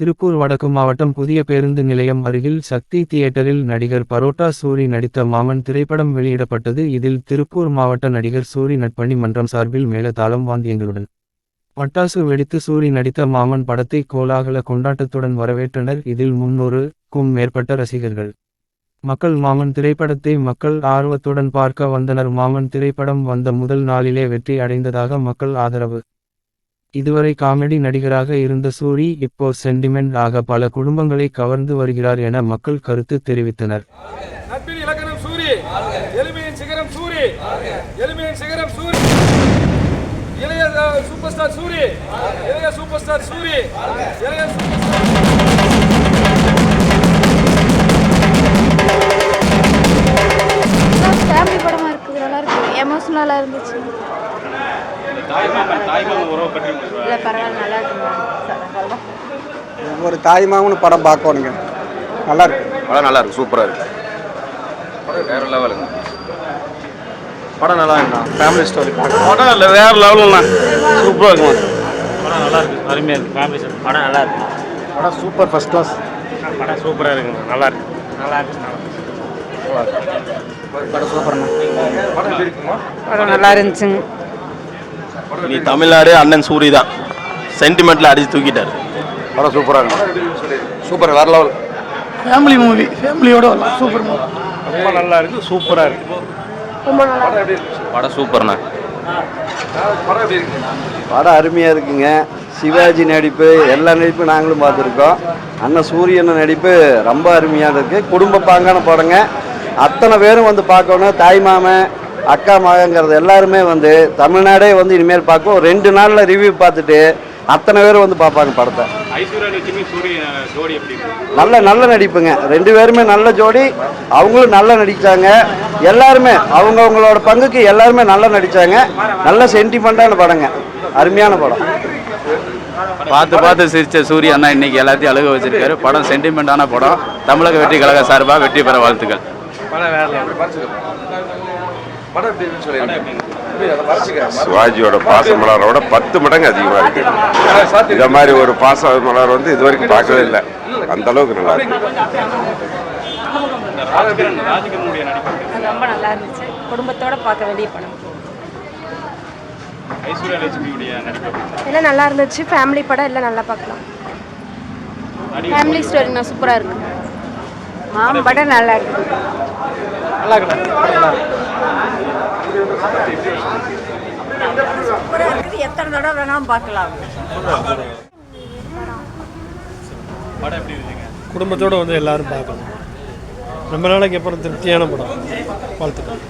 திருப்பூர் வடக்கு மாவட்டம் புதிய பேருந்து நிலையம் அருகில் சக்தி தியேட்டரில் நடிகர் பரோட்டா சூரி நடித்த மாமன் திரைப்படம் வெளியிடப்பட்டது. இதில் திருப்பூர் மாவட்ட நடிகர் சூரி நட்பணி மன்றம் சார்பில் மேலதாளம் வாந்தியங்களுடன் பட்டாசு வெடித்து சூரி நடித்த மாமன் படத்தை கோலாகல கொண்டாட்டத்துடன் வரவேற்றனர். இதில் முன்னூறுக்கும் மேற்பட்ட ரசிகர்கள். மக்கள் மாமன் திரைப்படத்தை மக்கள் ஆர்வத்துடன் பார்க்க வந்தனர். மாமன் திரைப்படம் வந்த முதல் நாளிலே வெற்றி அடைந்ததாக மக்கள் ஆதரவு இதுவரை காமெடி நடிகராக இருந்த சூரி இப்போ சென்டிமெண்ட் ஆக பல குடும்பங்களை கவர்ந்து வருகிறார் என மக்கள் கருத்து தெரிவித்தனர். Super star Soori. Super star Soori. Family படமாக இருக்குது. நல்லா இருக்கு எமோஷ்னலாக இருந்துச்சு. ஒரு தாய்மாமனு படம் பார்க்கணுங்க. நல்லா இருக்கு படம் நல்லா இருக்கு சூப்பராக இருக்கு வேற லெவலுங்க படம் நல்லா இருக்குண்ணா ஃபேமிலி ஸ்டோரி படம் இல்லை வேற லெவலுங்கண்ணா சூப்பராக இருக்குமா படம் நல்லா இருக்கு. அருமையாக இருக்கு ஃபேமிலி சார் படம் நல்லா இருக்கு படம் சூப்பர் ஃபர்ஸ்ட் கிளாஸ் படம் சூப்பராக இருக்குங்க நல்லா இருக்கு நல்லா இருக்கு படம் நல்லா இருந்துச்சுங்க. நீ தமிழ்நாடு அண்ணன் சூரி தான். சென்டிமெண்ட்டில் அடிச்சு தூக்கிட்டாரு. படம் சூப்பராக இருக்கு சூப்பர் வேற லெவல் ஃபேமிலி மூவி ஃபேமிலியோட வரலாம். சூப்பர் மூவி ரொம்ப நல்லா இருக்கு சூப்பராக இருக்கு. படம் சூப்பர்ண்ணா படம் அருமையாக இருக்குங்க. சிவாஜி நடிப்பு எல்லா நடிப்பும் நாங்களும் பார்த்துருக்கோம். அண்ணன் சூரியன் நடிப்பு ரொம்ப அருமையாக இருக்குது குடும்ப பாங்கான படங்க. அத்தனை பேரும் வந்து பார்க்கணும். தாய் மாமன் அக்கா மகங்கிறது எல்லாருமே வந்து தமிழ்நாடே வந்து இனிமேல் பார்க்கும். ரெண்டு நாளில் ரிவ்யூ பார்த்துட்டு அத்தனை பேரும் வந்து பார்ப்பாங்க படத்தை. ஐஸ்வர்யா லட்சுமி சூரிய ஜோடி எப்படி இருக்கு? நல்ல நல்ல நடிப்புங்க. ரெண்டு பேருமே நல்ல ஜோடி. அவங்களும் நல்லா நடிச்சாங்க. எல்லாருமே அவங்கவுங்களோட பங்குக்கு எல்லாருமே நல்லா நடிச்சாங்க. நல்ல சென்டிமெண்ட்டான படங்க. அருமையான படம். பார்த்து பார்த்து சிரிச்ச சூரிய அண்ணா இன்னைக்கு எல்லாத்தையும் அழுக வச்சிருக்காரு. படம் சென்டிமெண்டான படம். தமிழக வெற்றி கழக சார்பாக வெற்றி பெற வாழ்த்துக்கள். சிவாஜியோட பாச மலரோட பத்து மடங்கு அதிகமா இருக்கு. இந்த மாதிரி ஒரு பாச மலர் வந்து இது வரைக்கும் பார்க்கவே இல்லை அந்த அளவுக்கு நல்லா இருக்கு. ரொம்ப நல்லா இருந்துச்சு. குடும்பத்தோட பார்க்க வேண்டிய படம். ஐஸ்வர்யா லட்சுமியுடைய நடிப்பு எப்படி இருக்கு? எல்லாம் நல்லா இருந்துச்சு. ஃபேமிலி படம் எல்லாம் நல்லா பார்க்கலாம். ஃபேமிலி ஸ்டோரிங்கண்ணா சூப்பராக இருக்கு. மாம் படம் நல்லா இருக்கு. எத்தனை தடவை வேணாலும் பார்க்கலாம். குடும்பத்தோடு வந்து எல்லாரும் பார்க்கலாம் ரொம்ப நாளைக்கு அப்புறம் திருப்தியான படம். வாழ்த்துக்கள்.